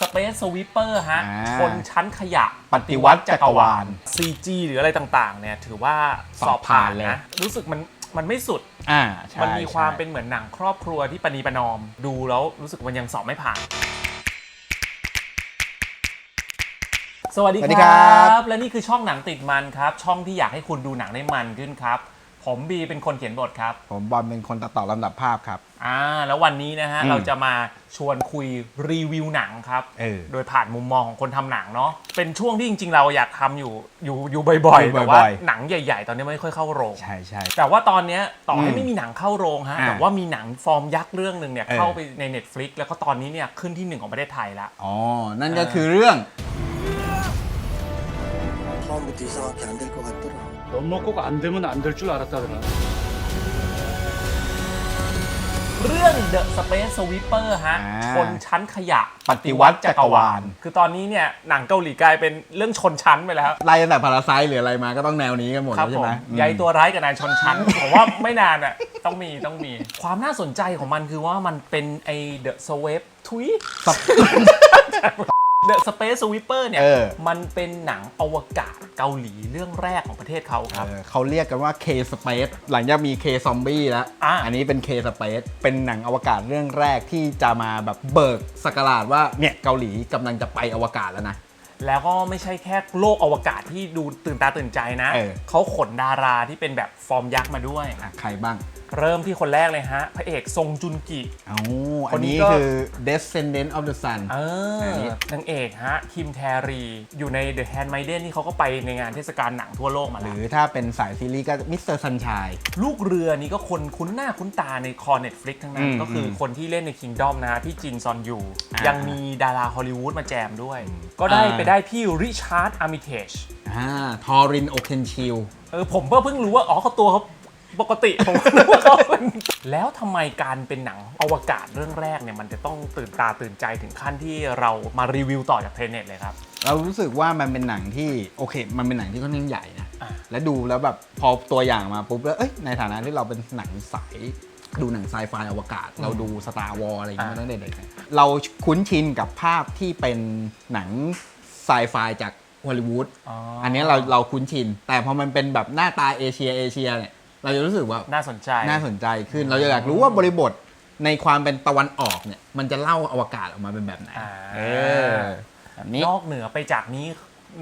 Space Sweeper ฮะ อ่า ชนชั้นขยะ ปฏิวัติจักรวาล CG หรืออะไรต่างๆ เนี่ย ถือว่าสสออบบผ่าผ่านนเลย นะ รู้สึกมันมันไม่สุด อ่าใช่มันมีความใช่เป็นเหมือนหนังครอบครัวที่ปณีประนอม ดูแล้วรู้สึกมันยังสอบไม่ผ่าน สวัสดีสวัสดีคครัรับ บ และนี่คือช่องหนังติดมันครับ ช่องที่อยากให้คุณดูหนังได้มันขึ้นครับ ผมบีเป็นคนเขียนบทครับ ผมบอลเป็นคนตัดต่อลำดับภาพครับ อ่าแล้ววันนี้นะฮะ อืม เราจะมาชวนคุยรีวิวหนังครับ เออ โดยผ่านมุมมองของคนทำหนังเนาะเป็นช่วงที่จริง ๆ เราอยากทำอยู่อยู่อยู่บ่อย อยู่ ๆ บ่ แต่ อยๆ ว่าหนังใหญ่ ๆ ตอนนี้ไม่ค่อยเข้าโรง ใช่ใช่ แต่ว่าตอนเนี้ยต่อให้ อืม ไม่มีหนังเข้าโรงฮะ อ่า แต่ว่ามีหนังฟอร์มยักษ์เรื่องหนึ่งเนี่ย เออ เข้าไปใน Netflix แล้วก็ตอนนี้เนี่ยขึ้นที่หนึ่งของประเทศไทยละ อ๋อ นั่นก็คือเรื่อง 처음부터 이상하게 안 될 것 같더라. 넌 뭐 꼭 안 되면 안 될 줄 알았다더라. เรื่อง The Space Sweeper ฮะ อ่า ชนชั้นขยะ ปฏิวัติจักรวาล คือตอนนี้เนี่ยหนังเกาหลีกลายเป็นเรื่องชนชั้นไปแล้ว ไล่ตั้งแต่พาราไซหรืออะไรมาก็ต้องแนวนี้กันหมด ครับ แล้วใช่ ผม ไหมอืม ใยตัวร้ายกับนายชนชั้น ผมว่าไม่นานอ่ะ ต้องมีต้องมี ความน่าสนใจของมันคือว่ามันเป็นไอเดอะสว p ทุย เดอะสเปซสวิปเปอร์เนี่ย เออ มันเป็นหนังอวกาศเกาหลีเรื่องแรกของประเทศเขาครับ เออเขาเรียกกันว่า K Space หลังจากมี K Zombie แล้วอะอันนี้เป็น K Space เป็นหนังอวกาศเรื่องแรกที่จะมาแบบเบิกสกราชว่าเนี่ยเกาหลีกำลังจะไปอวกาศแล้วนะ แล้วก็ไม่ใช่แค่โลกอวกาศที่ดูตื่นตาตื่นใจนะเออเขาขนดาราที่เป็นแบบฟอร์มยักษ์มาด้วย อะใครบ้างเริ่มที่คนแรกเลยฮะ พระเอกซงจุนกิ เอ้าคอันนนี้นี้ก็คือ Descendant of the Sun เอออันนี้นางเอกฮะ คิมแทรี อยู่ใน The Handmaiden ที่เขาก็ไปในงานเทศกาลหนังทั่วโลกมาหแล้รืวอถ้าเป็นสายซีรีส์ก็มิสเตอร์ซันชาย ลูกเรือนี้ก็คนคุ้นหน้าคุ้นตาในคอ Netflix ทั้งนั้นอืมก็คืออมคนที่เล่นใน Kingdom นะฮะพี่จินซอนยู อ่ายัยังมีดาราฮอลลีวูดมาแจมด้วย ก็ได้อ่า ไปได้พี่ริชาร์ดอาร์มิเทจ อ่าทอรินโอเคนชิล เออผมก็เพิ่งรู้ว่า อ๋อเขาตัวเขา ปกติผมก็นึกว่าเขาเป็นแล้วทำไมการเป็นหนังอวกาศเรื่องแรกเนี่ยมันจะต้องตื่นตาตื่นใจถึงขั้นที่เรามารีวิวต่อจากเทรนเน็ตเลยครับ เรารู้สึกว่ามันเป็นหนังที่โอเค มันเป็นหนังที่ค่อนข้างใหญ่นะ อะและดูแล้วแบบพอตัวอย่างมาปุ๊บแล้วเอ้ยในฐานะที่เราเป็นหนังสายดูหนังไซไฟอวกาศ เราดูสตาร์วอลอะไรอย่างเงี้ยอะมาตั้งแต่เด็กเนี่ยเราคุ้นชินกับภาพที่เป็นหนังไซไฟจากฮอลลีวูดอ๋ออัอันเนี้ยเราเราคุ้นชิน แต่พอมันเป็นแบบหน้าตาเอเชียเอเชียเนี่ย เราจะรู้สึกว่าน่าสนใจ น่าสนใจขึ้น เราจะอยากรู้ว่าบริบทในความเป็นตะวันออกเนี่ย มันจะเล่าอวกาศออกมาเป็นแบบไหน อ่า เออ แบบนี้ นอกเหนือไปจากนี้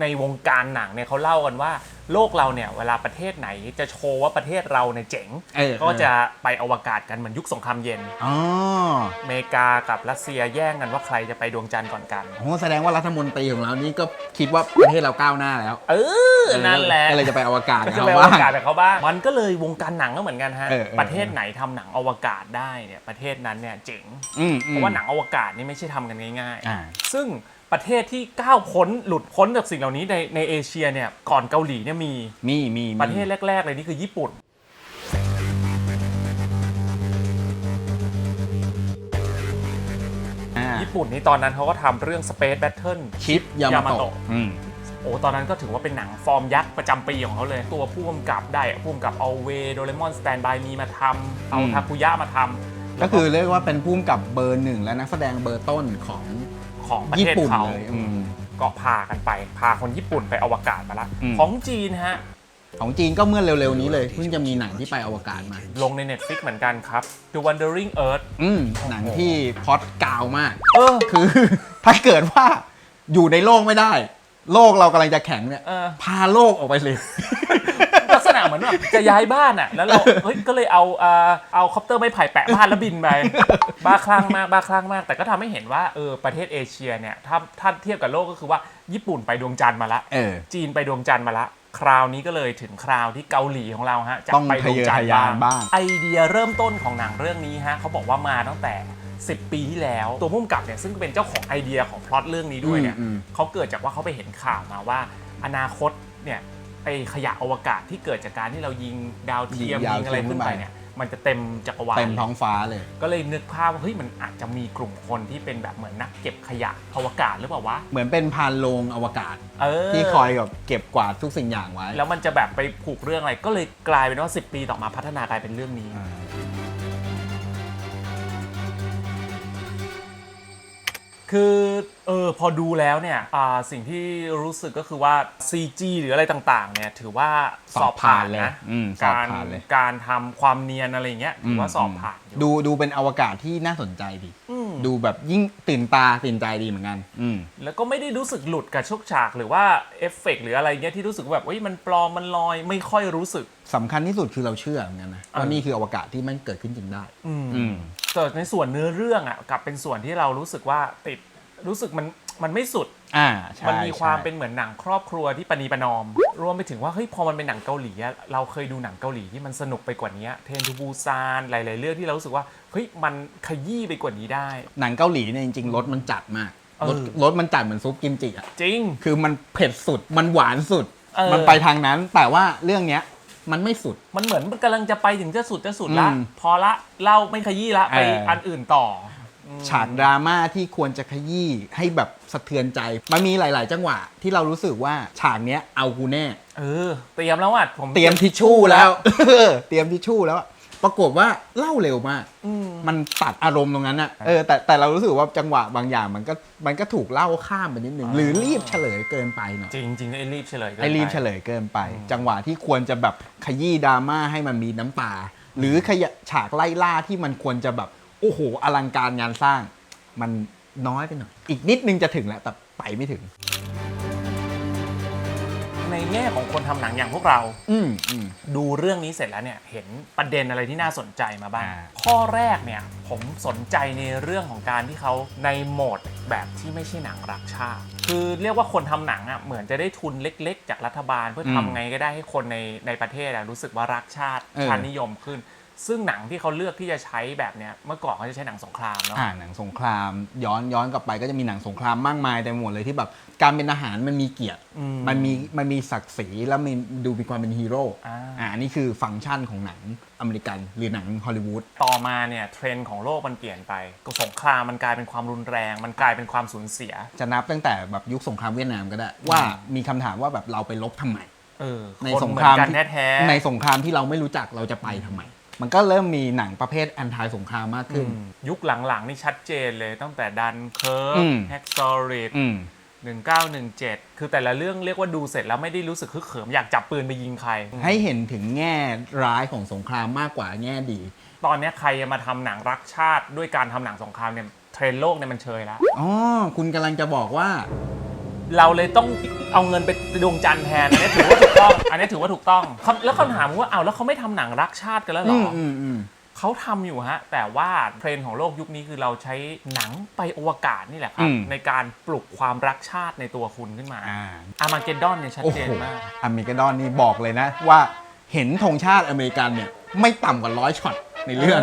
ในวงการหนังเนี่ยเขาเล่ากันว่า โลกเราเนี่ยเวลาประเทศไหนจะโชว์ว่าประเทศเราเนี่ยเจ๋ง เออ ก็จะไปอวกาศกันเหมือนยุคสงครามเย็นอ๋ออเมริกากับรัสเซียแย่งกันว่าใครจะไปดวงจันทร์ก่อนกัน โอ้แสดงว่ารัฐมนตรีของเรานี่ก็คิดว่าประเทศเราก้าวหน้าแล้วเออนั่นแหละ ก็เลยจะไปอวกาศก็กับจะเขาไปอวบ้างกาศกับเขาบ้าง มันก็เลยวงการหนังก็เหมือนกันฮะ เออเออ ประเทศไหนทำหนังอวกาศได้เนี่ยประเทศนั้นเนี่ยเจ๋ง อืมเพราะว่าหนังอวกาศนี่ไม่ใช่ทำกันง่ายอ่า ๆ ซึ่ง ประเทศที่ก้าวพ้นหลุดพ้นจากสิ่งเหล่านี้ในในเอเชียเนี่ยก่อนเกาหลีเนี่ยมีมีมีมี ประเทศแรก ๆ เลยนี่คือญี่ปุ่น อ่าญี่ปุ่นนี่ตอนนั้นเขาก็ทำเรื่อง Space Battle ชิปยามา Yamato โตะอืม โอ้ตอนนั้นก็ถือว่าเป็นหนังฟอร์มยักษ์ประจำปีของเขาเลย ตัวผู้กำกับได้ผู้กำกับเอาเวโดเรมอนสแตนบายมีมาทำเอาอืม ทาคุยะมาทำ ก็คือเรียกว่าเป็นพุ่มกับเบอร์หนึ่งและนักแสดงเบอร์ต้นของของประญี่เทศปุ่นเขาเลยอืมก็พากันไป พาคนญี่ปุ่นไปอวกาศมาละอืมของจีนฮะของจีนก็เมื่อเร็วๆนี้เลยเพิ่งจะมีหนังที่ไปอวกาศมา ลงใน Netflix เหมือนกันครับ The Wandering Earth อืมหนังที่พล็อดกาวมาก เออคือ ถ้าเกิดว่าอยู่ในโลกไม่ได้ โลกเรากำลังจะแข็งเนี่ยเออพาโลกออกไปเลย ลักษณะเหมือนแบบจะย้ายบ้านอะ แล้วเราเฮ้ยก็เลยเอาเอ่อเอาคอปเตอร์ไม้ไผ่แปะบ้านแล้วบินไปบ้าคลั่งมากบ้าคลั่งมาก แต่ก็ทำให้เห็นว่าเออประเทศเอเชียเนี่ยถ้าถ้าเทียบกับโลกก็คือว่าญี่ปุ่นไปดวงจันทร์มาละ เออ จีนไปดวงจันทร์มาละ คราวนี้ก็เลยถึงคราวที่เกาหลีของเราฮะจะต้องไปดวงจันททะร์เยอทะยานบ้าง ไอเดียเริ่มต้นของหนังเรื่องนี้ฮะเขาบอกว่ามาตั้งแต่ 10 ปีที่แล้วตัวมุ่มกับเนี่ยซึ่งเป็นเจ้าของไอเดียของพล็อตเรื่องนี้ด้วยเนี่ยอืมเขาเกิดจากว่าเขาไปเห็นข่าวมาว่า อนาคตเนี่ย ไอขยะอวกาศที่เกิดจากการที่เรายิงดาวเทียมยิงดาวยิงอะไรเทียมขึ้ขึ้นนไปไป เนี่ยมันจะเต็มจักรวาลเต็มท้องฟ้าเลย ก็เลยนึกภาพว่าเฮ้ยมันอาจจะมีกลุ่มคนที่เป็นแบบเหมือนนักเก็บขยะอวกาศหรือเปล่าวะเหมือนเป็นพานโรงอวกาศ เออ ที่คอยแบบเก็บกวาดทุกสิ่งอย่างไว้แล้วมันจะแบบไปผูกเรื่องอะไร ก็เลยกลายเป็นว่า 10 ปีต่อมาพัฒนากลายเป็นเรื่องนี้ อ่า คือเออพอดูแล้วเนี่ยอ่าสิ่งที่รู้สึกก็คือว่า CG หรืออะไรต่างๆ เนี่ยถือว่าสอบผ่านนะอืมสอบการผ่านเลย การทำความเนียนอะไรอย่างเงี้ยถือว่าสอบผ่านอยู่ ดูดูเป็นอวกาศที่น่าสนใจดี อืม ดูแบบยิ่งตื่นตาตื่นใจดีเหมือนกัน อืม แล้วก็ไม่ได้รู้สึกหลุดกับชุกฉากหรือว่าเอฟเฟกต์หรืออะไรเงี้ยที่รู้สึกว่าแบบเฮ้ยมันปลอมมันลอยไม่ค่อยรู้สึก สำคัญที่สุดคือเราเชื่อเหมือนกันนะเออว่านี่คืออวกาศที่มันเกิดขึ้นจริงได้ อืม แต่ในส่วนเนื้อเรื่องอะกลับเป็นส่วนที่เรารู้สึกว่าติดรู้สึกมันมันไม่สุด อ่าใช่มันมีความใช่เป็นเหมือนหนังครอบครัวที่ปณีประนอม รวมไปถึงว่าเฮ้ยพอมันเป็นหนังเกาหลีอะเราเคยดูหนังเกาหลีที่มันสนุกไปกว่านี้เทนทูบูซานหลาย ๆ เรื่องที่เรารู้สึกว่าเฮ้ยมันขยี้ไปกว่านี้ได้ หนังเกาหลีเนี่ยจริงๆรสมันจัดมากเออรสรสมันจัดเหมือนซุปกิมจิอะจริง คือมันเผ็ดสุดมันหวานสุด เออ มันไปทางนั้นแต่ว่าเรื่องเนี้ย มันไม่สุด มันเหมือนมันกำลังจะไปถึงจะสุดจะสุดละอืมพอละเล่าไม่ขยี้ละไปเอออั อันอื่นต่อฉากดราม่าที่ควรจะขยี้ให้แบบสะเทือนใจ มันมีหลาย ๆ จังหวะที่เรารู้สึกว่าฉากเนี้ยเอากูแน่ เออเตรียมแล้วอะผมเตรียมทิชชู่แล้วเตรียมทิชชู่แล้วอะ ปรากฏว่าเล่าเร็วมากอืมมันตัดอารมณ์ตรงนั้นอะเออแต่แต่เรารู้สึกว่าจังหวะบางอย่างมันก็มันก็ถูกเล่าข้ามไปนิดนึงหรือรีบเฉลยเกินไปหน่อยจริงจริงๆไอ้รีบเฉลยกินปไอ้รีบเฉลยเกินไป จังหวะที่ควรจะแบบขยี้ดราม่าให้มันมีน้ำตา หรือขยะฉากไล่ล่าที่มันควรจะแบบโอ้โหอลังการงานสร้าง มันน้อยไปหน่อยอีกนิดนึงจะถึงแล้วแต่ไปไม่ถึง ในแง่ของคนทำหนังอย่างพวกเรา อืมอืม ดูเรื่องนี้เสร็จแล้วเนี่ยเห็นประเด็นอะไรที่น่าสนใจมาบ้าง อ่า ข้อแรกเนี่ยผมสนใจในเรื่องของการที่เขาในโหมดแบบที่ไม่ใช่หนังรักชาติ คือเรียกว่าคนทำหนังอะเหมือนจะได้ทุนเล็ก ๆ จากรัฐบาล เพื่อทำไงก็ได้ให้คนในในประเทศอะรู้สึกว่ารักชาติเออ ชาตินิยมขึ้น ซึ่งหนังที่เขาเลือกที่จะใช้แบบเนี้ยเมื่อก่อนเขาจะใช้หนังสงครามเนาะอ่าหนังสงคราม ย้อนย้อนกลับไปก็จะมีหนังสงครามมากมายแต่หมดเลยที่แบบการเป็นทหารมันมีเกียรติอืมมันมีมันมีศักดิ์ศรีแล้วมันดูมีความเป็นฮีโร่อ่าอ่านี่คือฟังก์ชันของหนังอเมริกัน หรือหนังฮอลลีวูดต่อมาเนี่ยเทรนด์ของโลกมันเปลี่ยนไปสงครามมันกลายเป็นความรุนแรง มันกลายเป็นความสูญเสีย จะนับตั้งแต่แบบยุคสงครามเวียดนามก็ได้ว่ามีคำถามว่าแบบเราไปลบทำไมเออในคนสงเหมืครามอนกันที่แท้ๆในสงครามที่เราไม่รู้จักเราจะไปทำไม มันก็เริ่มมีหนังประเภทแอนตี้สงครามมากขึ้นอืมยุคหลังๆนี่ชัดเจนเลยตั้งแต่ดันเคิร์อืกมแฮกซอริดอืม1917คือแต่ละเรื่องเรียกว่าดูเสร็จแล้วไม่ได้รู้สึกฮึกเหิมอยากจับปืนไปยิงใคร ให้เห็นถึงแง่ร้ายของสงครามมากกว่าแง่ดี ตอนเนี้ยใครจะมาทำหนังรักชาติด้วยการทำหนังสงครามเนี่ยเทรนด์โลกเนี่ยมันเชยแล้ว อ๋อ คุณกำลังจะบอกว่า เราเลยต้องเอาเงินไปดวงจันทร์แทนอันนี้ถือว่าถูกต้อง อันนี้ถือว่าถูกต้องคำแล้วคำถามว่าเอาวแล้วเขาไม่ทำหนังรักชาติกันแล้วเหรอือมอืมอืม เขาทำอยู่ฮะ แต่ว่าเทรนด์ของโลกยุคนี้คือเราใช้หนังไปอวกาศนี่แหละครับอืมในการปลุกความรักชาติในตัวคุณขึ้นมา อ่าอามาเกดดอนเนี่ยชัดโอ้เจโหนมาก อเมริกาดอนนี่บอกเลยนะว่า เห็นธงชาติอเมริกันเนี่ยไม่ต่ำกว่าร้อยช็อตในเรื่อง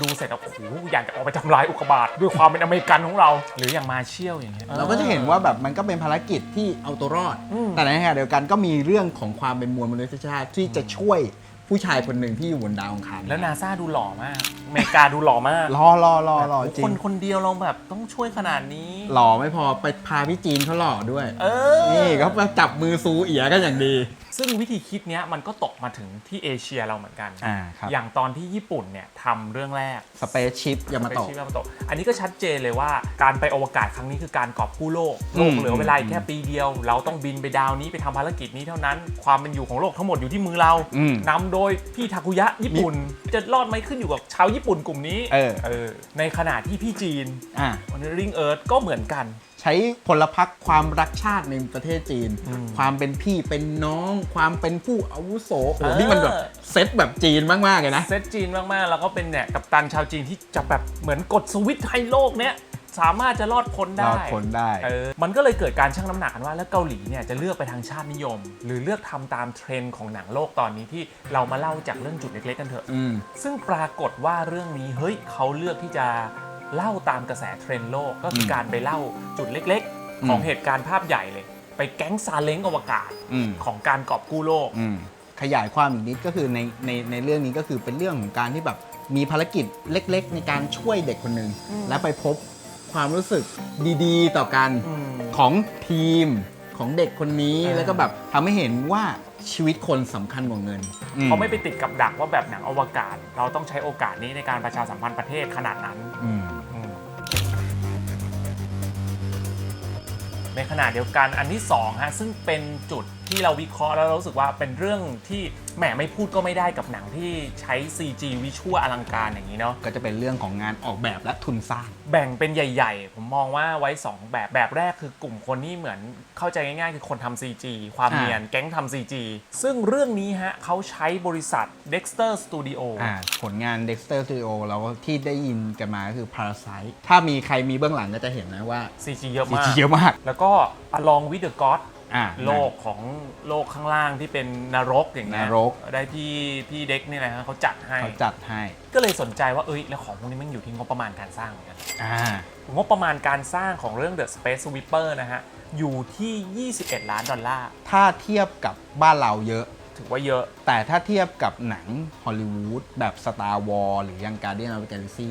ดูเสร็จแล้วโอ้โหอยากจะออกไปทำลายอุกกาบาตด้วยความเป็นอเมริกันของเรา หรืออย่างมาเชียลอย่างเงี้ยเราก็จะเห็นว่าแบบมันก็เป็นภารกิจที่เอาตัวรอดอืมแต่ในขณะเดียวกันก็มีเรื่องของความเป็นมวลมนุษยชาติที่จะช่วยผู้ชายคนหนึ่งที่อยู่บนดาวอังคารแล้วนาซาดูหล่อมากอเมริกาดูหล่อมากรอรอรอรอจริคงนคนเดียวเราแบบต้องช่วยขนาดนี้หล่อไม่พอไปพาพี่จีนเขาหล่อด้วย เออนี่เขาไปจับมือซูเอียกันอย่างดี ซึ่งวิธีคิดเนี้ยมันก็ตกมาถึงที่เอเชียเราเหมือนกันอ่าครับอย่างตอนที่ญี่ปุ่นเนี่ยทำเรื่องแรก สเปซชิปยามาเป็นโตะชิยามาโตะอันนี้ก็ชัดเจนเลยว่าการไปอวกาศครั้งนี้คือการกอบกู้โลกอืมโลกเหลือเวลาอีกแค่ปีเดียว เราต้องบินไปดาวนี้ไปทำภารกิจนี้เท่านั้น ความเป็นอยู่ของโลกทั้งหมดอยู่ที่มือเราอืม นำโดยพี่ทาคุยะญี่ปุ่น จะรอดไหมขึ้นอยู่กับชาวญี่ปุ่นกลุ่มนี้เออเออในขณะที่พี่จีนอ่าวันริงเอิร์ธก็เหมือนกัน ใช้พลพรรคความรักชาติในประเทศจีนอืมความเป็นพี่เป็นน้อง ความเป็นผู้อาวุโสโอ้เออนี่มันแบบเซตแบบจีนมากๆเลยนะ เซตจีนมากๆ แล้วก็เป็นเนี่ยกัปตันชาวจีนที่จะแบบเหมือนกดสวิตช์ให้โลกเนี้ยสามารถจะรอดพ้นได้รอดพ้นได้เออมันก็เลยเกิดการชั่งน้ำหนักกันว่า แล้วเกาหลีเนี่ยจะเลือกไปทางชาตินิยม หรือเลือกทำตามเทรนด์ของหนังโลกตอนนี้ที่เรามาเล่าจากเรื่องจุดเล็กๆกันเถอะอืมซึ่งปรากฏว่าเรื่องนี้เฮ้ยเขาเลือกที่จะ เล่าตามกระแสเทรนด์โลกก็คืออมการไปเล่าจุดเล็กๆ ของอืมเหตุการณ์ภาพใหญ่เลย ไปแก๊งซาเล้งอวกาศอืมของการกอบกู้โลกอืมขยายความอีกนิดก็คือในในในเรื่องนี้ก็คือเป็นเรื่องของการที่แบบมีภารกิจเล็ก ๆ ในการช่วยเด็กคนหนึ่งอืมและไปพบความรู้สึกดีๆ ต่อกันอืมของทีมของเด็กคนนี้เออแล้วก็แบบทำให้เห็นว่าชีวิตคนสำคัญกว่าเงินเขาไม่ไปติดกับดักว่าแบบหนังอวกาศ เราต้องใช้โอกาสนี้ในการประชาสัมพันธ์ประเทศขนาดนั้น ในขณะเดียวกันอันที่2ฮะซึ่งเป็นจุด ที่เราวิเคราะห์แล้วเรารู้สึกว่าเป็นเรื่องที่แหมไม่พูดก็ไม่ได้กับหนังที่ใช้ CG วิชวลอลังการอย่างนี้เนาะก็จะเป็นเรื่องของงานออกแบบและทุนสร้าง แบ่งเป็นใหญ่ ๆ ผมมองว่าไว้ 2 แบบแบบแรกคือกลุ่มคนที่เหมือนเข้าใจง่ายๆ คือคนทำ CG ความอ่าเนียนแก๊งทำ CG ซึ่งเรื่องนี้ฮะเขาใช้บริษัท Dexter Studio อ่าผลงาน Dexter Studio เราที่ได้ยินกันมาก็คือ Parasite ถ้ามีใครมีเบื้องหลังก็จะเห็นนะว่า CG เยอะมาก CG เยอะมาก แล้วก็ Along with the God อ่าโลกของโลกข้างล่างที่เป็นนรกอย่างเงี้ยนรก ได้พี่พี่เด็กนี่แหละฮะเขาจัดให้ เขาจัดให้ ก็เลยสนใจว่าเอ้ยแล้วของพวกนี้มันอยู่ที่งบประมาณการสร้างเหมือนกันอ่างบประมาณการสร้างของเรื่อง The Space Sweeper นะฮะ อยู่ที่ 21 ล้านดอลลาร์ ถ้าเทียบกับบ้านเราเยอะ ถือว่าเยอะ แต่ถ้าเทียบกับหนังฮอลลีวูดแบบ Star Wars หรือยัง Guardian of the Galaxy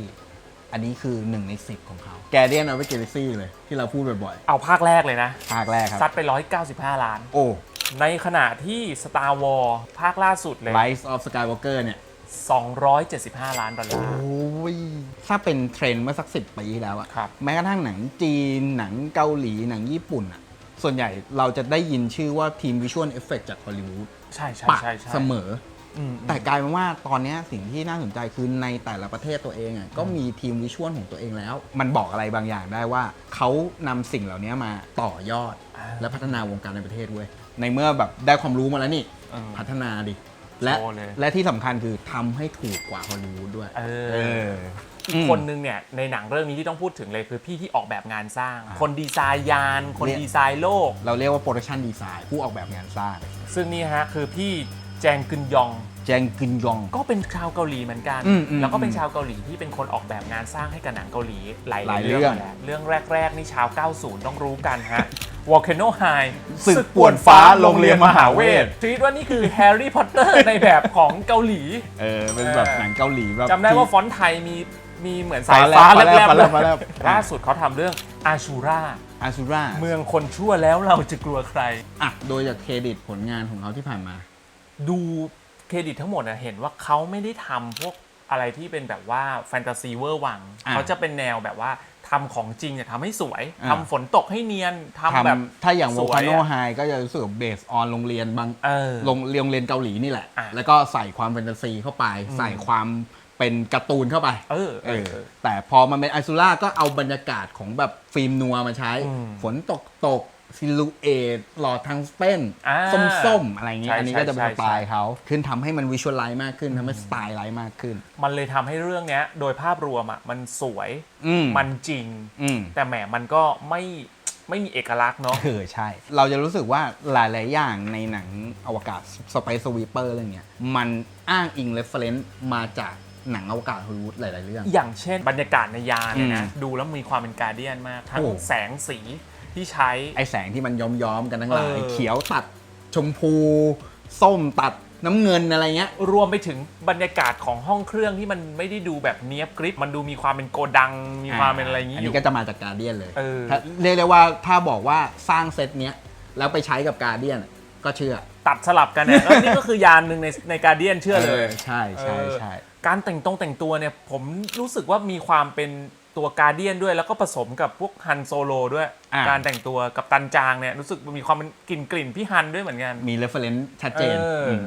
อันนี้คือ 1 ใน 10 ของเขา Guardian of the Galaxy เลย ที่เราพูดบ่อยเอาภาคแรกเลยนะ ๆ ภาคแรกครับซัดไป 195 ล้าน โอ้ ในขณะที่ Star Wars ภาคล่าสุดเลย Rise of Skywalker เนี่ย 275 ล้านดอลลาโอ้ร์ยถ้าเป็นเทรนด์เมื่อสักสิปีที่แล้วอะครับ แม้กระทั่งหนังจีน หนังเกาหลี หนังญี่ปุ่นอะส่วนใหญ่เราจะได้ยินชื่อว่าทีมวิชวลเอฟเฟกจากฮอลลีวูดใช่ใช่ปะใช่ใช่เสมอ อืม แต่กลายเป็นว่าตอนเนี้ยสิ่งที่น่าสนใจคือในแต่ละประเทศตัวเองอะก็มีทีมวิชวลของตัวเองแล้ว มันบอกอะไรบางอย่างได้ว่าเขานำสิ่งเหล่านี้มาต่อยอดอ่าและพัฒนาวงการในประเทศเว้ยในเมื่อแบบได้ความรู้มาแล้วนี่อืมพัฒนาดิ และโชว์เลย และที่สำคัญคือทำให้ถูกกว่าฮอลลีวูดด้วย เออเออ อีกคนนึงเนี่ยในหนังเรื่องนี้ที่ต้องพูดถึงเลยคือพี่ที่ออกแบบงานสร้าง คนดีไซน์ยาน คนเนี่ย ดีไซน์โลก เราเรียกว่าโปรดักชันดีไซน์ผู้ออกแบบงานสร้าง ซึ่งนี่ฮะคือพี่ แจงกึนยอง แจงกึนยอง ก็เป็นชาวเกาหลีเหมือนกัน อืมอืมแล้วก็เป็นอืมชาวเกาหลีที่เป็นคนออกแบบงานสร้างให้กับหนังเกาหลีหลายหลายเรื่องเรื่องมาแล้วเรื่องแรก ๆ นี่ชาว 90 ต้องรู้กันฮะ Volcano High ศึกป่วนฟ้าโรงเรียนมหาเวทคิดว่านี่คือแฮร์รี่พอตเตอร์ในแบบของเกาหลี เออเป็นแบบหนังเกาหลีแบบจำได้ว่าฟที่อนต์ไทยมีมีเหมือนสายฟ้าฟ้าแลบแลบฟ้าแลบๆฟ้าแลบล่าสุดเขาทำเรื่องอาชูราอาซูราเมืองคนชั่วแล้วเราจะกลัวใคร อะโดยจากเครดิตผลงานของเขาที่ผ่านมา ดูเครดิตทั้งหมดนะเห็นว่าเขาไม่ได้ทำพวกอะไรที่เป็นแบบว่าแฟนตาซีเวอร์วัง อะเขาจะเป็นแนวแบบว่าทำของจริงเนี่ยทำให้สวยอะทำฝนตกให้เนียนทำทำแบบถ้าอย่างสโววยคาโนอะไฮก็จะรู้สึกเบสออนโรงเรียนบางเออ โรงโรงเรียนเกาหลีนี่แหละ อะแล้วก็ใส่ความแฟนตาซีเข้าไป ใส่ความเป็นการ์ตูนเข้าไปเออเอเอออแต่พอมันเป็นไอซูล่าก็เอาบรรยากาศของแบบฟิล์มนัวมาใช้ อืม ฝนตกตก ซิลูเอตหลอดทางสเปนอ่าส้มๆ อะไรเงี้ยใช่อันนี้ก็จะเป็นใช่สไตล์ใช่เขาขึ้นทำให้มันวิชวลไลซ์มากขึ้นทำให้สไตล์ไลซ์มากขึ้น มันเลยทำให้เรื่องเนี้ย โดยภาพรวมอะมันสวยอืม มันจริง อืม แต่แหมมันก็ไม่ไม่มีเอกลักษณ์เนาะ เออใช่ เราจะรู้สึกว่าหลาย ๆ อย่างในหนังอวกาศ Space Sweeper เรื่องเนี้ยมันอ้างอิง reference มาจากหนังอวกาศฮอลลีวูดหลาย ๆ เรื่อง อย่างเช่นบรรยากาศในยานเนี่ยนะอืมดูแล้วมีความเป็นการเดียนมาก ทั้งโอ้ แสงสี ที่ใช้ ไอแสงที่มันย้อมๆกันทั้งหลายเออ เขียวตัดชมพู ส้มตัดน้ำเงินอะไรเงี้ย รวมไปถึงบรรยากาศของห้องเครื่องที่มันไม่ได้ดูแบบเนี้ยบกริบมันดูมีความเป็นโกดัง มีความเป็นอะไรอย่างอันี้นอยู่นี้ก็จะมาจากการเดียนเลยเออ ถ้าเรียกได้ว่าถ้าบอกว่าสร้างเซตเนี้ยแล้วไปใช้กับการเดียนก็เชื่อตัดสลับกันเนี่ยแล้วนี่ก็คือยานหนึ่งในในการเดียนเชื่อเลย ใช่ใช่ใช่เออการแต่งตรงแต่งตัวเนี่ยผมรู้สึกว่ามีความเป็น ตัวการเดียนด้วยแล้วก็ผสมกับพวกฮันโซโลด้วย อะการแต่งตัวกับตันจางเนี่ยรู้สึกมีความเป็นกลิ่นกลิ่นพี่ฮันด้วยเหมือนกันมี reference ชัดเจนเอออม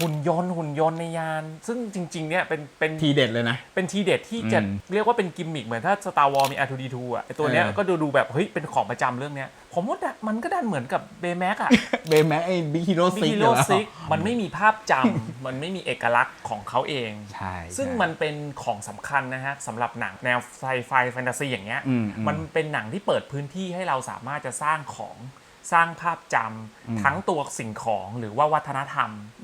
หุ่นยนต์หุ่นยนต์ในยาน ซึ่งจริง ๆ เนี่ยเป็นเป็นทีเด็ดเลยนะ เป็นทีเด็ดที่จะอืมเรียกว่าเป็นกิมมิคเหมือนถ้า Star Wars มี R2D2 อะไอตัวเนี้ยเออ ก็ดูดูแบบเฮ้ยเป็นของประจำเรื่องเนี้ยผมว่ามันก็ดันเหมือนกับเบแม็กอะเบย์แม็กไอ้บิ๊กฮีโร่บิซิกกิโลซิกมันไม่มีภาพจำ มันไม่มีเอกลักษณ์ของเขาเอง ใช่ซึ่งใช่ มันเป็นของสำคัญนะฮะสำหรับหนังแนวไซไฟแฟนตาซีอย่างเงี้ยอืมอืม มันเป็นหนังที่เปิดพื้นที่ให้เราสามารถจะสร้างของสร้างภาพจำทั้งตัวสิ่งของหรือว่าวัฒนธรรมอ่า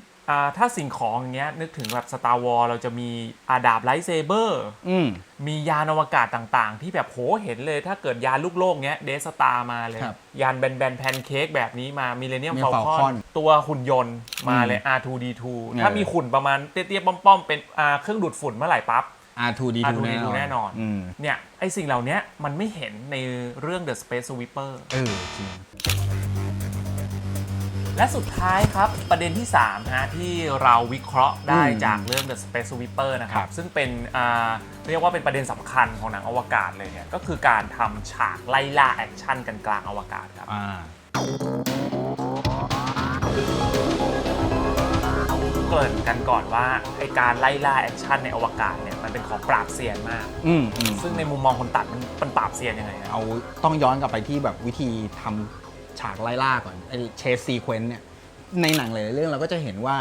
ถ้าสิ่งของอย่างเงี้ยนึกถึงแบบ Star Wars เราจะมีอาดาบไลท์เซเบอร์อืมมียานอวกาศต่างๆ ที่แบบโหเห็นเลยถ้าเกิดยานลูกโลกเนี้ยเดสตามาเลย ครับยานแบนๆแพนเค้กแบบนี้มามิเลเนียมเนี่ยฟ a ลคอ Falcon นตัวหุ่นยนต์มาเลย R2D2 เออถ้ามีหุ่นประมาณเตี้ยๆป้อมๆ เป็นอ่าเครื่องดูดฝุ่นเมื่อไหร่ปั๊บ R2D2 R2D2 แน่นอนอืมเนี่ยไอสิ่งเหล่านี้มันไม่เห็นในเรื่อง The Space Sweeper เออจริง และสุดท้ายครับประเด็นที่3ฮะที่เราวิเคราะห์ได้อืมจากเรื่อง The Space Sweeper นะคครัรับบซึ่งเป็นอ่าเรียกว่าเป็นประเด็นสำคัญของหนังอวกาศเลยเนี่ยก็คือการทำฉากไล่ล่าแอคชั่นกันกลางอวกาศครับอ่าเกริ่นกันก่อนว่าไอการไล่ล่าแอคชั่นในอวกาศเนี่ยมันเป็นของปราบเซียนมากอืมอืมซึ่งในมุมมองคนตัดมันมันปราบเซียนยังไงฮะเอาต้องย้อนกลับไปที่แบบวิธีทำ ฉากไล่ล่าก่อนไอ้เชสซีเควนต์เนี่ยในหนังหลายๆเรื่องเราก็จะเห็นว่า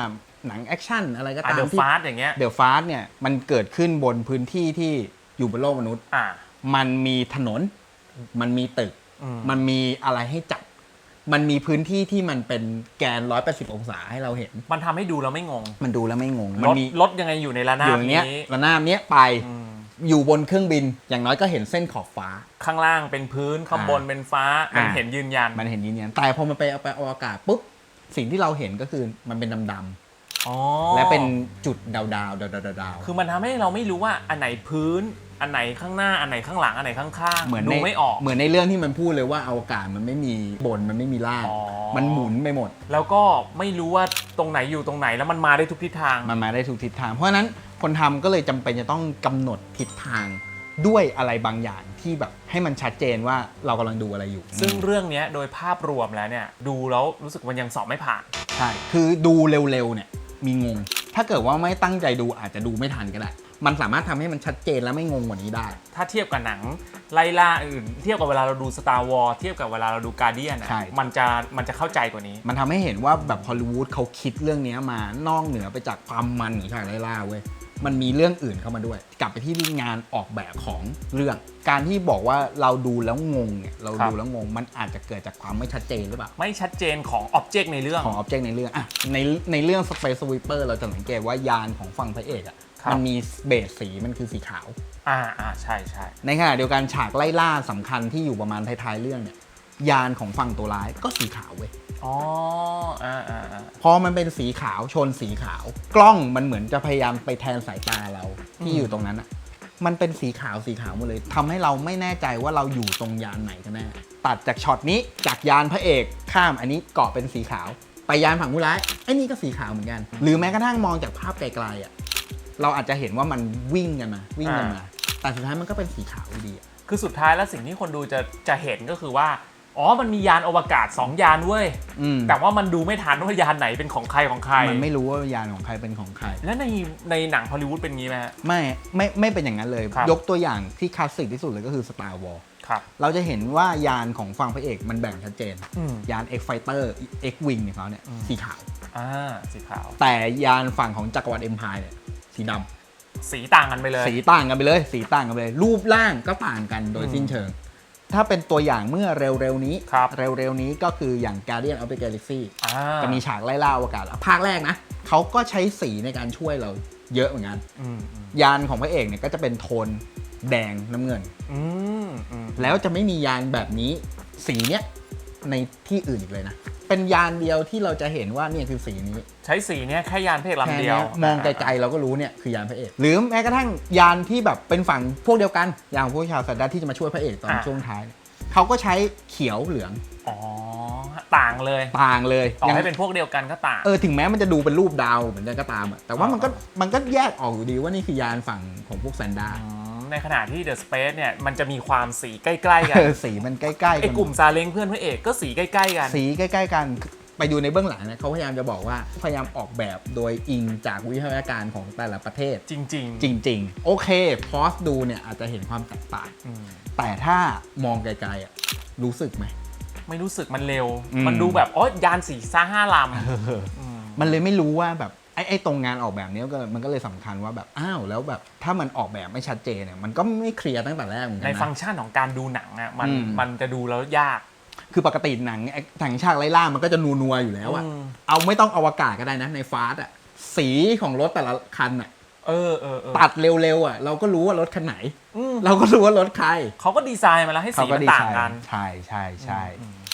หนังแอคชั่นอะไรก็อะตามเดอะที่ฟาสอย่างเงี้ยเดอะฟาสเนี่ยมันเกิดขึ้นบนพื้นที่ที่อยู่บนโลกมนุษย์ อ่า มันมีถนน มันมีตึก อืม มันมีอะไรให้จับ มันมีพื้นที่ที่มันเป็นแกน 180 องศาให้เราเห็น มันทำให้ดูแล้วไม่งงมันดูแล้วไม่งงรมันถมีรถยังไงอยู่ในระนาอบยู่อย่างเนี้ยนี้ ระนาบเนี้ยไป อืม อยู่บนเครื่องบินอย่างน้อยก็เห็นเส้นขอบฟ้า ข้างล่างเป็นพื้นข้างบนเป็นฟ้ามันอ่าเห็นยืนยัน มันเห็นยืนยันแต่พอมันไปเอาไปอวกาศปุ๊บสิ่งที่เราเห็นก็คือมันเป็นดำ อ๋อๆและเป็นจุดดาวๆดาวดาวดาวดาวคือมันทำให้เราไม่รู้ว่าอันไหนพื้น อันไหนข้างหน้า อันไหนข้างหลัง อันไหนข้างๆเหมือนดูในไม่ออก เหมือนในเรื่องที่มันพูดเลยว่าอวกาศมันไม่มีบนมันไม่มีล่าง อ๋อ มันหมุนไปหมด แล้วก็ไม่รู้ว่าตรงไหนอยู่ตรงไหนแล้วมันมาได้ทุกทิศทาง มันมาได้ทุกทิศทาง เพราะฉะนั้นคนทำก็เลยจำเป็นจะต้องกำหนดทิศทางด้วยอะไรบางอย่างที่แบบให้มันชัดเจนว่าเรากำลังดูอะไรอยู่ซึ่งเรื่องเนี้ยโดยภาพรวมแล้วเนี่ย ดูแล้วรู้สึกมันยังสอบไม่ผ่าน ใช่คือดูเร็วๆเนี่ย มีงง ถ้าเกิดว่าไม่ตั้งใจดูอาจจะดูไม่ทันก็ได้ มันสามารถทำให้มันชัดเจนและไม่งงกว่านี้ได้ ถ้าเทียบกับหนังไล่ล่าอื่น เทียบกับเวลาเราดู Star Wars เทียบกับเวลาเราดู Guardian อะใช่มันจะมันจะเข้าใจกว่านี้ มันทำให้เห็นว่าแบบฮอลลีวูดเขาคิดเรื่องเนี้ยมานอกเหนือไปจากความมันของฉากไล่ล่าเว้ย มันมีเรื่องอื่นเข้ามาด้วย กลับไปที่งานออกแบบของเรื่อง การที่บอกว่าเราดูแล้วงงเนี่ยเราครับดูแล้วงงมันอาจจะเกิดจากความไม่ชัดเจนหรือเปล่าไม่ชัดเจนของ Object ในเรื่อง ของ Object ในเรื่องอะในในเรื่อง Space Sweeper เราจะสังเกตว่ายานของฝั่งพระเอกอะครับมันมีเบสสีมันคือสีขาว อ่าอ่าใช่ใช่ในขณะเดียวกันฉากไล่ล่าสำคัญที่อยู่ประมาณท้ายๆเรื่องเนี่ย ยานของฝั่งตัวร้ายก็สีขาวเว้ยอ๋ออ่าอ่าอ่า พอมันเป็นสีขาวชนสีขาว กล้องมันเหมือนจะพยายามไปแทนสายตาเราที่อืมอยู่ตรงนั้นอะมันเป็นสีขาวสีขาวหมดเลยทำให้เราไม่แน่ใจว่าเราอยู่ตรงยานไหนกันแน่ตัดจากช็อตนี้จากยานพระเอกข้ามอันนี้เกาะเป็นสีขาว ไปยานฝั่งผู้ร้ายไอ้นี่ก็สีขาวเหมือนกัน หรือแม้กระทั่งมองจากภาพไกลๆอะเราอาจจะเห็นว่ามันวิ่งกันมาวิ่งกันมาแต่สุดท้ายมันก็เป็นสีขาวอยู่ดีอะ คือสุดท้ายแล้วสิ่งที่คนดูจะจะเห็นก็คือว่า อ๋อ มันมียานอวกาศ 2 ยานเว้ย อืมแต่ว่ามันดูไม่ทันว่ายานไหนเป็นของใครของใคร มันไม่รู้ว่ายานของใครเป็นของใคร แล้วในในหนังฮอลลีวูดเป็นงี้ไหมฮะ ไม่ไม่ไม่เป็นอย่างนั้นเลย ครับ ยกตัวอย่างที่คลาสสิกที่สุดเลยก็คือ Star Wars ครับ เราจะเห็นว่ายานของฝั่งพระเอกมันแบ่งชัดเจน อืม ยาน X Fighter X Wing เนี่ยเขาเนี่ยอืม สีขาว อ่าสีขาว แต่ยานฝั่งของจักรวรรดิ Empire เนี่ยสีดสีต่างกันไปเลยำสีต่างกันไปเลย สีต่างกันไปเลย รูปร่างก็ต่างกันโดยอืม สิ้นเชิง ถ้าเป็นตัวอย่างเมื่อเร็วๆนี้ ครับ เร็วๆนี้ก็คืออย่าง Guardian of the Galaxy อ่าจะมีฉากไล่ล่าอวกาศอะภาคแรกนะเขาก็ใช้สีในการช่วยเราเยอะเหมือนกัน อืมอืมยานของพระเอกเนี่ยก็จะเป็นโทนแดงน้ำเงิน อืมอืมแล้วจะไม่มียานแบบนี้ สีเนี้ย ในที่อื่นอีกเลยนะ เป็นยานเดียวที่เราจะเห็นว่าเนี่ยคือสีนี้ใช้สีเนี้ยแค่ยานเพศลำแค่เดียวเนี้ยมองไกลๆเราก็รู้เนี่ยคือยานพระเอก หรือแม้กระทั่งยานที่แบบเป็นฝั่งพวกเดียวกันอย่างพวกชาวสัตว์ที่จะมาช่วยพระเอกตอนอ่าช่วงท้ายเนี่ยเขาก็ใช้เขียวเหลืองอ๋อ ต่างเลยต่างเลยต่อยังให้เป็นพวกเดียวกันก็ต่าง เออถึงแม้มันจะดูเป็นรูปดาวเหมือนกันก็ตามอะแต่ว่ามันก็อ่ามันก็แยกออกอยู่ดีว่านี่คือยานฝั่งของพวกแซนด้าอืม ในขณะที่ The Space เนี่ยมันจะมีความสีใกล้ๆกันเออสีมันใกล้ๆไอ้กันกลุ่มซาเล้งเพื่อนพระเอกก็สีใกล้ๆกัน สีใกล้ๆกันไปดูในเบื้องหลังเนี่ยเขาพยายามจะบอกว่าพยายามออกแบบโดยอิงจากวิทยาการของแต่ละประเทศ จริงจริง ๆ โอเคพอสดูเนี่ยอาจจะเห็นความแตกต่างๆอืมแต่ถ้ามองไกลๆอะรู้สึกไหม ไม่รู้สึกมันเร็ว อืม มันดูแบบอ๋อยานสีซ่าห้าลำอืมมันเลยไม่รู้ว่าแบบ ไอ้ไอ้ตรงงานออกแบบเนี้ยก็มันก็เลยสำคัญว่าแบบอ้าวแล้วแบบถ้ามันออกแบบไม่ชัดเจนเนี่ยมันก็ไม่เคลียร์ตั้งแต่แรกเหมือนกัในนฟังนะก์ชันของการดูหนังอะมันอืมมันจะดูแล้วยาก คือปกติหนังไอ้ถังฉากไล่ล่ามันก็จะนัวๆอยู่แล้วอะอืมเอาไม่ต้องอวกาศก็ได้นะในฟาสต์อะสีของรถแต่ละคันอะ เออเออเออตัดเร็วๆอะเราก็รู้ว่ารถคันไหน อืมเราก็รู้ว่ารถใครเขาก็ดีไซน์มาแล้วให้สีมันต่างกัน ใช่ใช่ใช่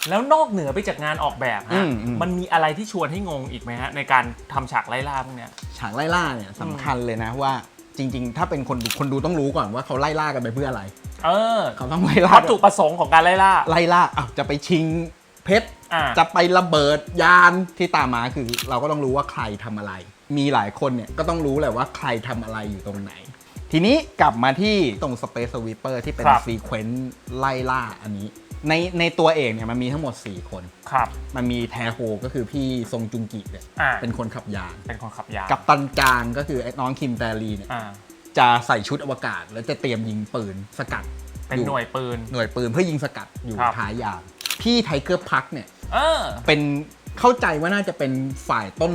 แล้วนอกเหนือไปจากงานออกแบบอืฮะมอืม มันมีอะไรที่ชวนให้งงอีกไหมฮะ ในการทำฉากไล่ล่าพวกเนี้ย ฉากไล่ล่าเนี่ยสำคัญเลยนะว่าจริง ๆ ถ้าเป็นคนดูคนดูต้องรู้ก่อนว่าเขาไล่ล่ากันไปเพื่ออะไร เออเขาต้องไล่ล่าวัตถุประสงค์ของการไล่ล่า ไล่ล่าอ้าวจะไปชิงเพชร อ่า จะไประเบิดยานที่ตามมาคือเราก็ต้องรู้ว่าใครทำอะไร มีหลายคนเนี่ยก็ต้องรู้แหละว่าใครทำอะไรอยู่ตรงไหน ทีนี้กลับมาที่ตรง Space Sweeper ที่เป็นครับ ซีเควนซ์ไล่ล่าอันนี้ ในในตัวเอกเนี่ยมันมีทั้งหมด 4 คน ครับ มันมีแทโฮก็คือพี่ทรงจุงกิเนี่ยอ่า เป็นคนขับยาน เป็นคนขับยานกับตันจางก็คือไอ้น้องคิมแตรีเนี่ยอ่า จะใส่ชุดอวกาศ แล้วจะเตรียมยิงปืนสกัดเป็นหน่วยปืน หน่วยปืนเพื่อยิงสกัดอยู่ครับ ท้ายยานพี่ไทเกอร์พักเนี่ย เออ เป็นเข้าใจว่าน่าจะเป็นฝ่ายต้น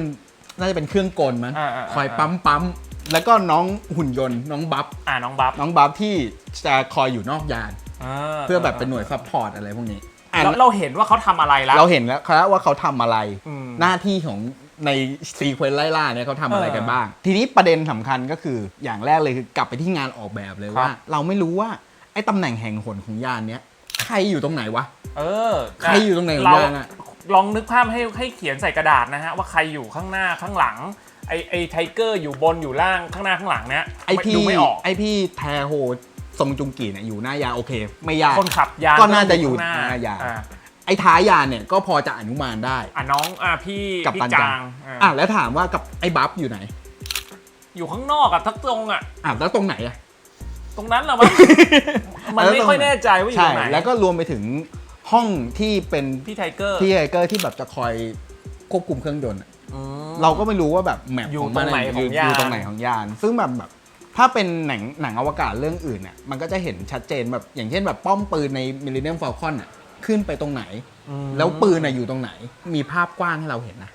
น่าจะเป็นเครื่องกลมั้งอ่าอ่าอ่า คอยปั๊มปั๊มแล้วก็น้องหุ่นยนต์น้องบัฟอ่าน้องบัฟน้องบัฟที่จะคอยอยู่นอกยาน เพื่อแบบเป็นหน่วยซัพพอร์ตอะไรพวกนี้อะแล้วเราเห็นว่าเขาทำอะไรแล้ว เราเห็นแล้วครับว่าเขาทำอะไร อืมหน้าที่ของในซีเควนต์ไล่ล่าเนี่ยเขาทำอะไรกันเออบ้าง ทีนี้ประเด็นสำคัญก็คืออย่างแรกเลยคือกลับไปที่งานออกแบบเลยครับว่าเราไม่รู้ว่าไอ้ตำแหน่งแห่งหนของยานเนี้ยใครอยู่ตรงไหนวะ เออใครอยู่ตรงไหนของเรายานอะ ลองนึกภาพให้ให้เขียนใส่กระดาษนะฮะว่าใครอยู่ข้างหน้าข้างหลังไอไอไทเกอร์อยู่บนอยู่ล่างข้างหน้าข้างหลังเนี้ยไอพี่ดูไม่ออกไอพี่แทโฮทรงจุงกีเนี่ยอยู่หน้ายานโอเค ไม่ยากคนขับยานก็น่าจะอยู่ข้งหน้ายานอ่ไอ้ท้ายยานเนี่ยก็พอจะอนุมานได้อะน้องอะพี่กับพี่ตันจาจางงอะอะแล้วถามว่ากับไอ้บัฟอยู่ไหน อยู่ข้างนอกอะทักตรงอะอะแล้วตรงไหนอะตรงนั้นเหรอมั้งมันไม่ค่อยแน่ใจว่าอยู่ใช่ตรงไหนแล้วก็รวมไปถึง ห้องที่เป็นพี่ไทเกอร์ที่ไอเกอร์ที่แบบจะคอยควบคุมเครื่องยนต์อะอืม เราก็ไม่รู้ว่าแบบแมปอยู่ของมันตรงไหนอะของยู่ยานอยู่ตรงไหนของยาน ซึ่งแบบแบบถ้าเป็นหนังหนังอวกาศเรื่องอื่นเนี่ยมันก็จะเห็นชัดเจนแบบอย่างเช่นแบบป้อมปืนในมิลเลนเนียมฟ l ลคอนอะขึ้นไปตรงไหนอืมแล้วปืนอะอยู่ตรงไหน มีภาพกว้างให้เราเห็นนะ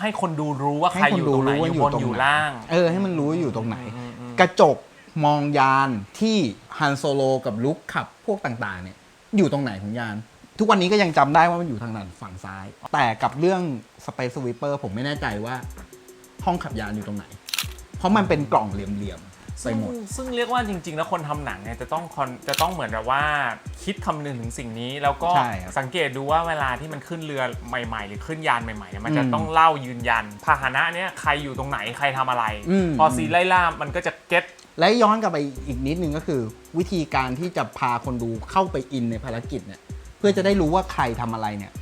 ให้คนดูรู้ว่าใครให้อคนยู่ดูตรงไหนรู้ว่าออยู่ยู่บนตรงอยู่ไหนล่าง เออให้มันรู้ว่าอยู่ตรงไหนอืมอืม กระจกมองยานที่ฮันโซโลกับลุคขับพวกต่างๆเนี่ย อยู่ตรงไหนของยาน ทุกวันนี้ก็ยังจำได้ว่ามันอยู่ทางด้านฝั่งซ้าย แต่กับเรื่อง Space Sweeper ผมไม่แน่ใจว่า ห้องขับยานอยู่ตรงไหน เพราะมันเป็นกล่องเหลี่ยมๆไปซึ่งหมด ซึ่งเรียกว่าจริง ๆ แล้วคนทำหนังเนี่ยจะต้องคอนจะต้องเหมือนแบบว่าคิดคำนึงถึงสิ่งนี้ แล้วก็ใช่ครับสังเกตดูว่าเวลาที่มันขึ้นเรือใหม่ๆ หรือขึ้นยานใหม่ๆเนี่ยมันจะอืมต้องเล่ายืนยันพาหนะเนี่ยใครอยู่ตรงไหนใครทำอะไรอืมพอซีนไล่ล่ามันก็จะเก็ต และย้อนกลับไปอีกนิดนึงก็คือ วิธีการที่จะพาคนดูเข้าไปอินในภารกิจเนี่ยเพื่อจะได้รู้ว่าใครทำอะไรเนี่ย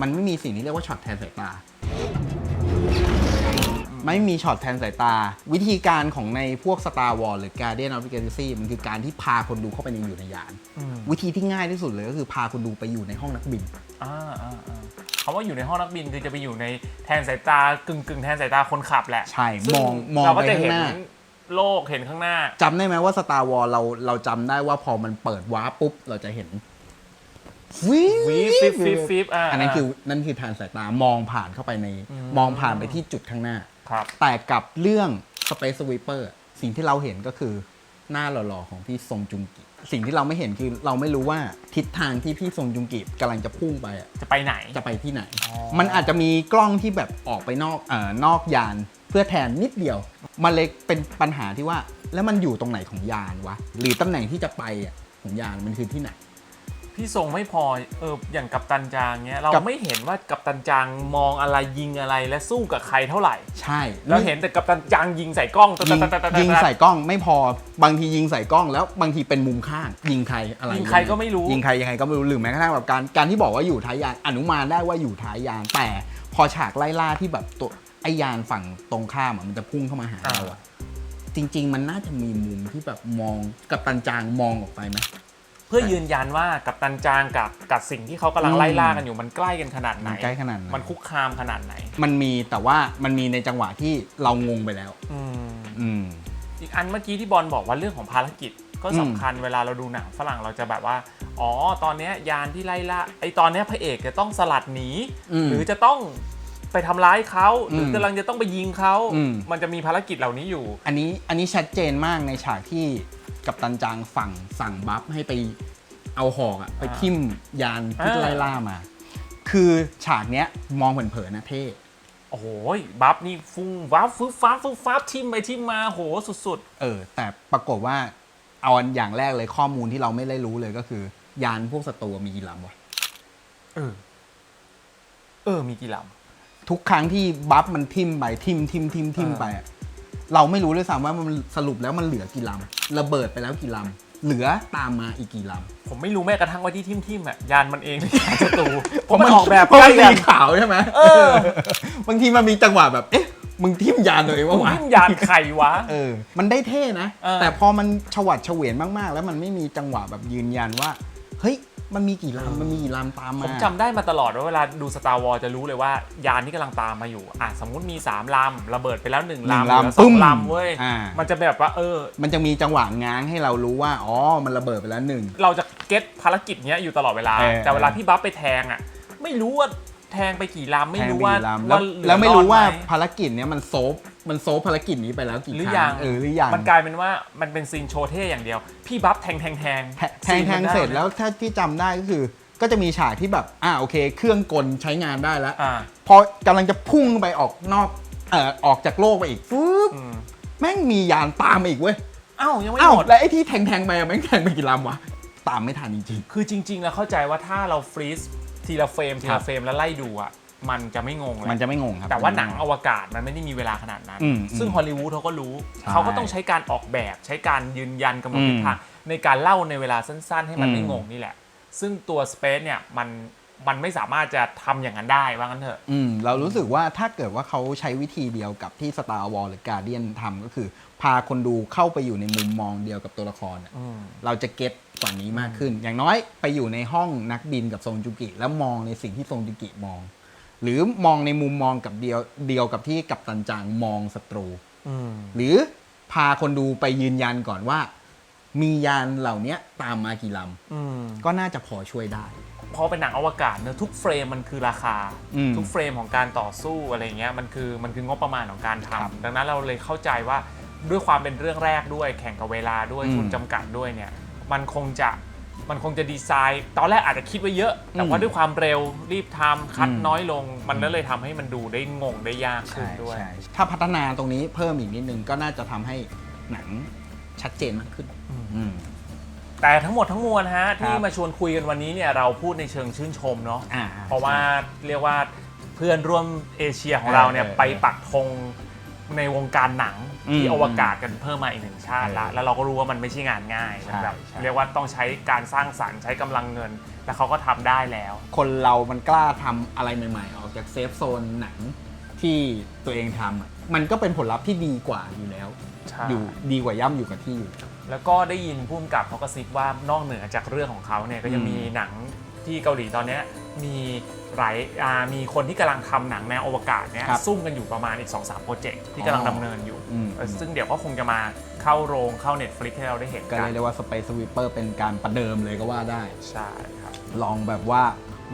มันไม่มีสิ่งที่เรียกว่าช็อตแทนสายตา ไม่มีช็อตแทนสายตา วิธีการของในพวก Star Wars หรือ Guardian of the Galaxy มันคือการที่พาคนดูเข้าไปในอยู่ในยาน วิธีที่ง่ายที่สุดเลยก็คือพาคนดูไปอยู่ในห้องนักบินอ่าอ่าอ่าคำว่าอยู่ในห้องนักบินคือจะไปอยู่ในแทนสายตากึ่งกึ่งๆแทนสายตาคนขับแหละใช่ซึ่มองมองเราก็ไปจะข้าเห็งนหน้า โลกเห็นข้างหน้า จำได้ไหมว่า Star Wars เราเราจำได้ว่าพอมันเปิดวาร์ปปุ๊บ เราจะเห็นวิวิบฟิบฟิบฟิบอ่าอันนั้นคือนั่นคือทานสายตามองผ่านเข้าไปใน มองผ่านไปที่จุดข้างหน้า ครับ แต่กับเรื่อง Space Sweeper สิ่งที่เราเห็นก็คือหน้าหล่อๆ ของพี่ทรงจุงกิ สิ่งที่เราไม่เห็นคือเราไม่รู้ว่าทิศทางที่พี่ทรงจุงกิกำลังจะพุ่งไปอะจะไปไหน จะไปที่ไหนอ๋อมันอาจจะมีกล้องที่แบบออกไปนอกเอ่อนอกยานเพื่อแทนนิดเดียว มันเลยเป็นปัญหาที่ว่า แล้วมันอยู่ตรงไหนของยานวะ หรือตำแหน่งที่จะไปอะของยานมันคือที่ไหน พี่ทรงไม่พอเอออย่างกับตันจางเนี้ยเรากับ ไม่เห็นว่ากับตันจางมองอะไรยิงอะไรและสู้กับใครเท่าไหร่ ใช่เราเห็นแต่กับตันจางยิงใส่กล้องยิงตะตะตะตะตะยิงใส่กล้องไม่พอบางทียิงใส่กล้องแล้วบางทีเป็นมุมข้าง ยิงใครอะไรยิงใครก็ไม่รู้ ยิงใครยังไงก็ไม่รู้หรือแม้กระทั่งแบบการการที่บอกว่าอยู่ท้ายยานอนุมานได้ว่าอยู่ท้ายยานแต่พอฉากไล่ล่าที่แบบตัว ไอยานฝั่งตรงข้ามอะมันจะพุ่งเข้ามาหาเราอะจริง ๆ มันน่าจะมีมุมที่แบบมองกับตันจางมองออกไปไหม เพื่อยืนยันว่ากับตันจางกับกับสิ่งที่เขากำลังอืมไล่ล่ากันอยู่มันใกล้กันขนาดไหนมันใกล้ขนาดไหน มันคุกคามขนาดไหน มันมีแต่ว่ามันมีในจังหวะที่เรางงไปแล้ว อืม อืม อีกอันเมื่อกี้ที่บอลบอกว่าเรื่องของภารกิจก็สำคัญเวลาเราดูหนังฝรั่งเราจะแบบว่า อ๋อ ตอนเนี้ยยานที่ไล่ล่าไอตอนเนี้ยพระเอกจะต้องสลัดหนีอืม หรือจะต้อง ไปทำร้ายเขาหรืออมกำลังจะต้องไปยิงเขาอืมมันจะมีภารกิจเหล่านี้อยู่ อันนี้อันนี้ชัดเจนมากในฉากที่กับตันจางฝั่งสั่งบัฟให้ไปเอาหอกอะไปทิ่มยานที่อ่า ไล่ล่ามา คือฉากเนี้ยมองเผินๆนะเท่โอ้โหบัฟนี่ฟุ้งวับฟึบฟ้าฟึบฟ้าทิมไปทิมมาโหสุด เออ แต่ปรากฏว่าเอาอันอย่างแรกเลยข้อมูลที่เราไม่ได้รู้เลยก็คือ ยานพวกศัตรูมีกี่ลำวะๆ เออ เออมีกี่ล ทุกครั้งที่บัฟมันทิ่มไปทิ่มทิ่มทิ่มทิ่มอ่าไปอะเราไม่รู้เลยซ้ำว่ามันสรุปแล้วมันเหลือกี่ลำระเบิดไปแล้วกี่ลำเหลือตามมาอีกกี่ลำ ผมไม่รู้แม้กระทั่งว่าที่ทิมทิมๆอะยานมันเองยานศัตรูเพราะมันออกแบบเพราะใกล้มันกัมีนข่าวใช่ไหมเออ บางทีมันมีจังหวะแบบ เอ๊ะ มึงทิมยานตัวเองมึว่างวะทิมยานใครวะ เออ มันได้เท่นะ เออ แต่พอมันฉวัดเฉวียนมากๆ แล้วมันไม่มีจังหวะแบบยืนยันว่า เฮ้ย มันมีกี่ลำมันมีกี่ลำตามมาผมจำได้มาตลอดว่าเวลาดูสตาร์วอลจะรู้เลยว่ายานที่กำลังตามมาอยู่อะสมมุติมี 3ลำระเบิดไปแล้ว1หนึ่งลำเหลือลำสปึ้องมลำเว้ยอ่ามันจะแบบว่าเออ มันจะมีจังหวะง้างให้เรารู้ว่า อ๋อ มันระเบิดไปแล้วหนึ่ง เราจะเก็ตภารกิจเนี้ยอยู่ตลอดเวลา เออแต่เวลาพี่บัฟไปแทงอะ ไม่รู้ว่า แทงไปกี่ลำไม่รู้ว่าแทงไปกี่ลำแล้วเหอแล้วไม่รู้ว่าอดไหม ภารกิจเนี้ยมันโซฟมันโซฟภารกิจนี้ไปแล้วกี่หรือคยัรั้งง เออหรือยังมันกลายเป็นว่ามันเป็นซีนโชว์เท่อย่างเดียว พี่บัฟแทงแทงแทงแทแทงแทงเสร็จแล้วถ้าที่จำได้ก็คือ ก็จะมีฉากที่แบบอ่าโอเค เครื่องกลใช้งานได้แล้ว อ่าพอกำลังจะพุ่งไปออกนอกเอ่อออกจากโลกไปอีกฟึ๊บอืมแม่งมียานตามมาอีกเว้ยเอ้ายังไม่อ้าวหมด แล้วไอ้ที่แทงแทงๆไปอะแม่งแทงไปกี่ลำวะตามไม่ทันจริง คือจริง ๆ แล้วเข้าใจว่าถ้าเราฟรีซ ทีละเฟรมทีครัละบเฟรมแล้วไล่ดูอะมันจะไม่งงเลๆมันยจะไม่งงครับแต่ว่าหนังอวกาศมันไม่ได้มีเวลาขนาดนั้นอืมซึ่งอืมฮอลลีวูดเขาก็รู้ใช่เขาก็ต้องใช้การออกแบบใช้การยืนยันกำหนดอืมทิศทางในการเล่าในเวลาสั้น ๆ ให้มันอืมไม่งงนี่แหละ ซึ่งตัว Space เนี่ยมันมันไม่สามารถจะทำอย่างนั้นได้ว่างั้นเถอะ อืม เรารู้สึกว่าถ้าเกิดว่าเขาใช้วิธีเดียวกับที่ Star Wars หรือ Guardian ทำก็คือ พาคนดูเข้าไปอยู่ในมุมมองเดียวกับตัวละครอะอืมเราจะเก็ต กว่านี้มากขึ้น อย่างน้อยไปอยู่ในห้องนักบินกับทรงจุกิแล้วมองในสิ่งที่ทรงจุกิมอง หรือมองในมุมมองกับเดียวเดียวกับที่กัปตันจางมองศัตรูอืมหรือพาคนดูไปยืนยันก่อนว่า มียานเหล่านี้ตามมากี่ลอืมำก็น่าจะพอช่วยได้พอเป็นหนังอวกาศเนอะทุกเฟรมมันคือราคาอืมทุกเฟรมของการต่อสู้อะไรเงี้ยมันคือมันคืองบประมาณของการครับทำดังนั้นเราเลยเข้าใจว่าด้วยความเป็นเรื่องแรกด้วยแข่งกับเวลาด้วยอืมทุนจำกัดด้วยเนี่ย มันคงจะมันคงจะดีไซน์ ตอนแรกอาจจะคิดไว้เยอะ แต่ว่าอืมด้วยความเร็วรีบทำคัดอืมน้อยลง มันก็เลยทำให้มันดูได้งงได้ยากขึ้นด้วย ถ้าพัฒนาตรงนี้เพิ่มอีกนิดนึงก็น่าจะทำให้หนังชัดเจนมากขึ้นอืมแต่ทั้งหมดทั้งมวลฮะที่ครับมาชวนคุยกันวันนี้เนี่ยเราพูดในเชิงชื่นชมเนาะอ่าเพราะว่าเรียกว่าเพื่อนร่วมเอเชียของเราเนี่ยเออเออไปปักธง ในวงการหนังอืมที่อวกาศกันเพิ่มมาอีกหนึ่งชาติละเออแล้วเราก็รู้ว่ามันไม่ใช่งานง่ายใช่มันแบบใช่เรียกว่าต้องใช้การสร้างสรรค์ใช้กำลังเงิน แล้วเขาก็ทำได้แล้ว คนเรามันกล้าทำอะไรใหม่ๆ ออกจากเซฟโซนหนังที่ตัวเองทำอะมันก็เป็นผลลัพธ์ที่ดีกว่าอยู่แล้วใช่อยู่ดีกว่าย่ำอยู่กับที่อยู่แล้วก็ได้ยินพุ่มกับเขาก็ซิบว่านอกเหนือจากเรื่องของเขาเนี่ยก็ยังอืมมีหนัง ที่เกาหลีตอนเนี้ยมีหลายอ่ามีคนที่กำลังทำหนังแนวอวกาศเนี่ยครับซุ่มกันอยู่ประมาณอีก2อสโปรเจกต์ที่กำลังอ๋อดำเนินอยู่อืม เออซึ่งเดี๋ยวก็คงจะมาเข้าโรงเข้า Netflix ให้เราได้เห็นก็กัเลยนเรียกว่า Space Sweeper เป็นการประเดิมเลยก็ว่าได้ ใช่ครับ ลองแบบว่า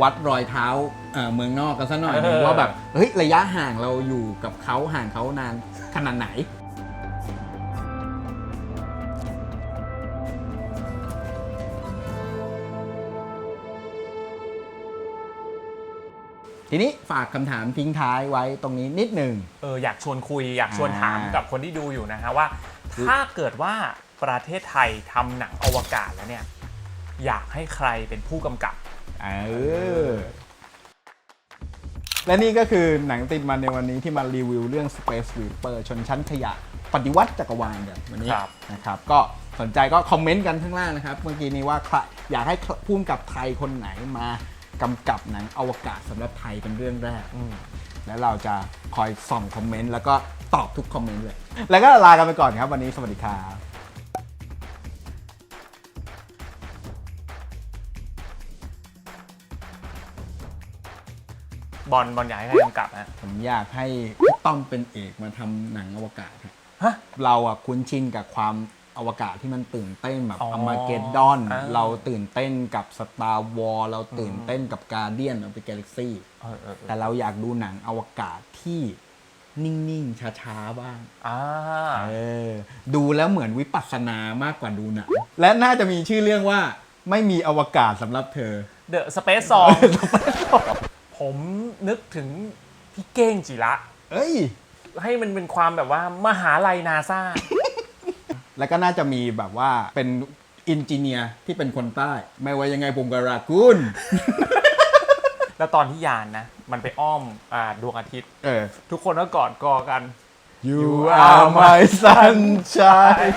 วัดรอยเท้าเอ่อเมืองนอกกันซะหน่อยหนึงเออ ว่าแบบ เฮ้ย ระยะห่างเราอยู่กับเขาห่างเขานานขนาดไหน ทีนี้ฝากคำถามทิ้งท้ายไว้ตรงนี้นิดหนึ่ง เอออยากชวนคุยอยากชวนถามอ่ากักับคนที่ดูอยู่นะฮะว่า ถ้าเกิดว่าประเทศไทยทำหนังอวกาศแล้วเนี่ยอยากให้ใครเป็นผู้กำกับ เออ และนี่ก็คือหนังติดมันในวันนี้ที่มารีวิวเรื่อง Space Sweeper ชนชั้นขยะ ปฏิวัติจักรวาลกันวันนี้ครับ นะครับ ก็สนใจก็คอมเมนต์กันข้างล่างนะครับ เมื่อกี้นี้ว่าใครอยากให้พุ่มกับไทยคนไหนมา กำกับหนังอวกาศสำหรับไทยเป็นเรื่องแรกอืมแล้วเราจะคอยส่องคอมเมนต์แล้วก็ตอบทุกคอมเมนต์เลย แล้วก็ลากันไปก่อนครับ วันนี้สวัสดีครับบอลบอลอยากให้ใครกำกับฮะ ผมอยากให้พี่ต้อมเป็นเอกมาทำหนังอวกาศครับฮะ เราอะคุ้นชินกับความ อวกาศที่มันตื่นเต้นแบบอ๋ออมาเกดดอน อ่า เราตื่นเต้นกับสตาร์วอลเราตื่นเต้นกับการเดียนออฟเดอะกาแล็กซี่เออเออเอแต่อเราอยากดูหนังอวกาศที่นิ่งๆ ช้าๆ บ้าง อ่า เออดูแล้วเหมือนวิปัสสนามากกว่าดูหนังและน่าจะมีชื่อเรื่องว่าไม่มีอวกาศสำหรับเธอ เดอะสเปซซองผมนึกถึงพี่เก้งจิระ เอ้ย ให้มันเป็นความแบบว่ามหาลัยนาซา แล้วก็น่าจะมีแบบว่าเป็นอินจิเนียร์ที่เป็นคนใต้ ไม่ว่ายังไงผมก็รักคุณแล้วตอนที่ยานนะ มันไปอ้อมอ่าดวงอาทิตย์ เออ ทุกคนก็กอดกอกัน You are my sunshine